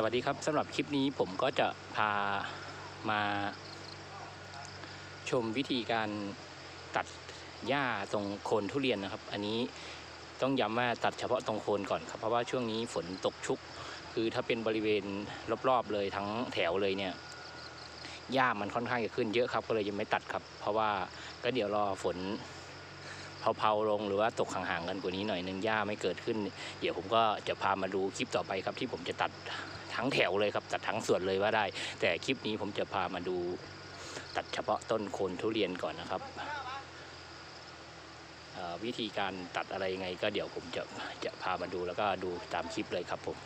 สวัสดีครับสำหรับคลิปนี้ผมก็จะพามาชมวิธีการตัดหญ้าตรงโคนทุเรียนนะครับ อันนี้ต้องย้ำว่าตัดเฉพาะตรงโคนก่อนครับเพราะว่าช่วงนี้ฝนตกชุก คือถ้าเป็นบริเวณรอบๆเลยทั้งแถวเลยเนี่ยหญ้ามันค่อนข้างจะขึ้นเยอะครับ ก็เลยยังไม่ตัดครับ เพราะว่าก็เดี๋ยวรอฝนเผาๆลงหรือว่าตกห่างๆกันกว่านี้หน่อยนึงหญ้าไม่เกิดขึ้น เดี๋ยวผมก็จะพามาดูคลิปต่อไปครับที่ผมจะตัด ทั้งแถวเลยครับตัดทั้งส่วนเลยว่าได้ แต่คลิปนี้ผมจะพามาดูตัดเฉพาะต้นโคนทุเรียนก่อนนะครับวิธีการตัดอะไรยังไงก็เดี๋ยวผมจะจะพามาดูแล้วก็ดูตามคลิปเลยครับผม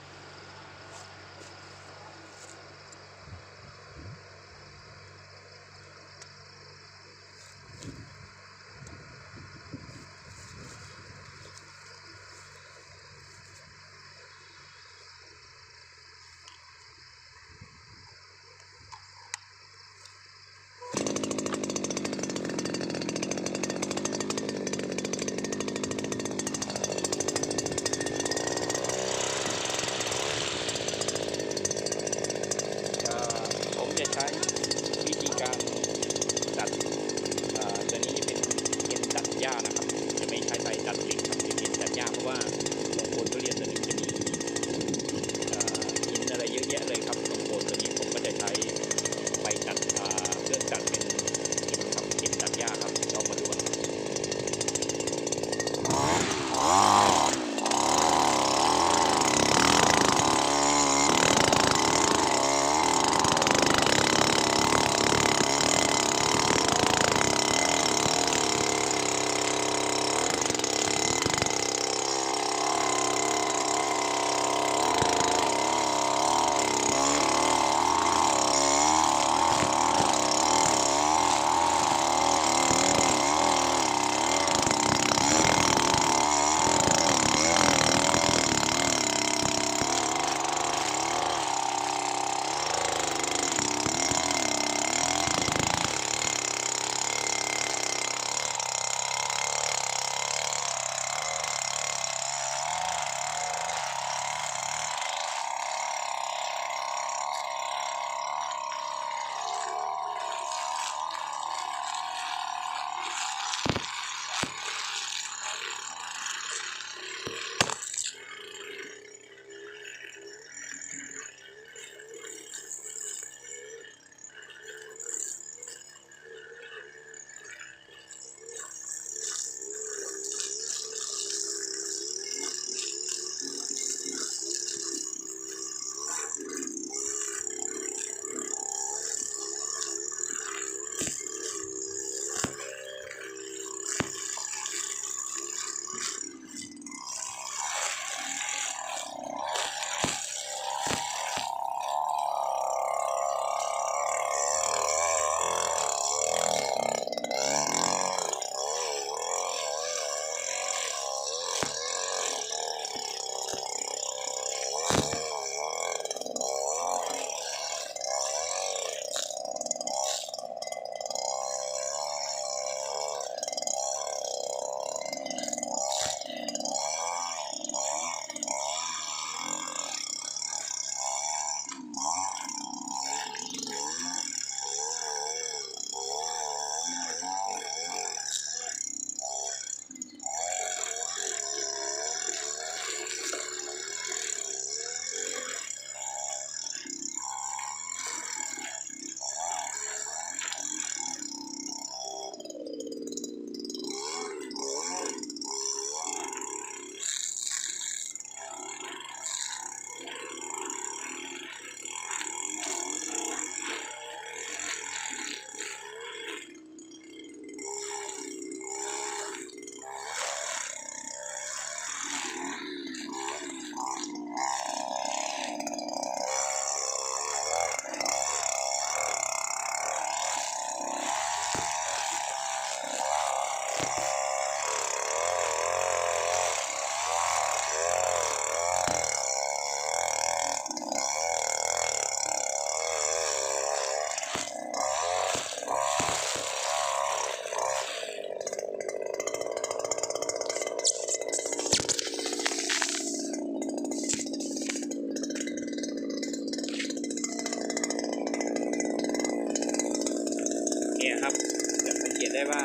นี่ยครับจะสังเกตได้ว่า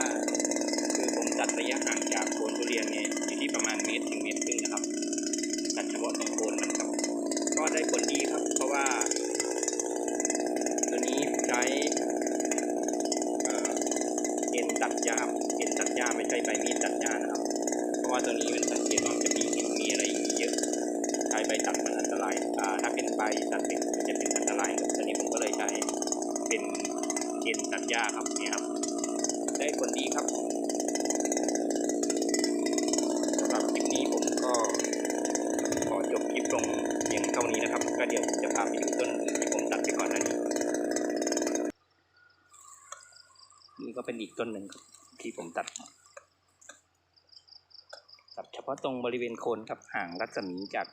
คือผมตัดระยะห่างจากโคนทุเรียนเนี่ยอยู่ที่ประมาณเมตรถึงเมตรครึ่งนะครับตัดเฉพาะตรงโคนมันครับก็ได้ผลดีครับ เพราะว่า ตัวนี้ใช้เอ็นตัดหญ้าเอ็นตัดหญ้าไม่ใช่ใบมีดตัดหญ้านะครับ เพราะว่าตัวนี้มันสังเกตว่าจะมีหินมีอะไรเยอะใช้ใบตัดมันอันตรายอ่าถ้าเป็นใบตัดเหล็กมันจะเป็นอันตรายตัวนี้ผมก็เลยใช้เป็นเอ็นตัดหญ้าครับเนี่ย ได้ผลดีครับสำหรับคลิปนี้ผมก็ขอจบคลิปลงเพียงเท่านี้นะครับ ก็เดี๋ยวจะพาไปดูต้นอื่นที่ผมตัดไปก่อนหน้านี้นี่ก็เป็นอีกต้นหนึ่งครับที่ผมตัดตัดเฉพาะตรงบริเวณโคนครับห่างรัศมีจาก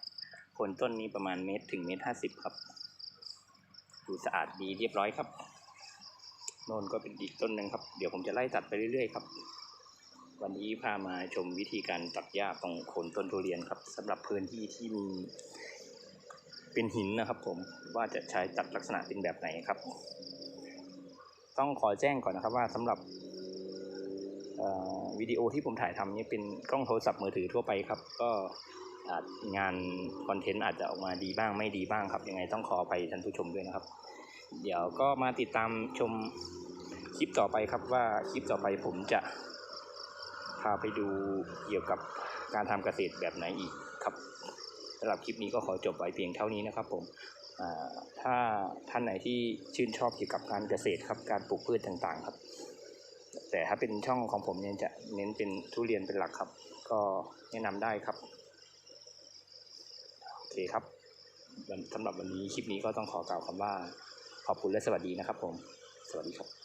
โคนต้นนี้ประมาณเมตรถึงเมตรห้าสิบครับ ดูสะอาดดีเรียบร้อยครับ โน่นก็เป็นอีกต้นหนึ่งครับ เดี๋ยวผมจะไล่ตัดไปเรื่อยๆครับ วันนี้พามาชมวิธีการตัดหญ้าตรงโคนต้นทุเรียนครับสำหรับพื้นที่ที่มีเป็นหินนะครับ ผมว่าจะใช้ตัดลักษณะเป็นแบบไหนครับ ต้องขอแจ้งก่อนนะครับว่าสำหรับวิดีโอที่ผมถ่ายทำนี้เป็นกล้องโทรศัพท์มือถือทั่วไปครับ ก็งานคอนเทนต์อาจจะออกมาดีบ้างไม่ดีบ้างครับ ยังไงต้องขออภัยท่านผู้ชมด้วยนะครับ เดี๋ยวก็มาติดตามชมคลิปต่อไปครับว่าคลิปต่อไปผมจะพาไปดูเกี่ยวกับการทำเกษตรแบบไหนอีกครับสำหรับคลิปนี้ก็ขอจบไว้เพียงเท่านี้นะครับผมถ้าท่านไหนที่ชื่นชอบเกี่ยวกับการเกษตรครับการปลูกพืชต่างๆครับ แต่ถ้าเป็นช่องของผมเนี่ยจะเน้นเป็นทุเรียนเป็นหลักครับ ก็แนะนำได้ครับโอเคครับสำหรับวันนี้คลิปนี้ก็ต้องขอกล่าวคำว่า ขอบคุณและสวัสดีนะครับผม สวัสดีครับ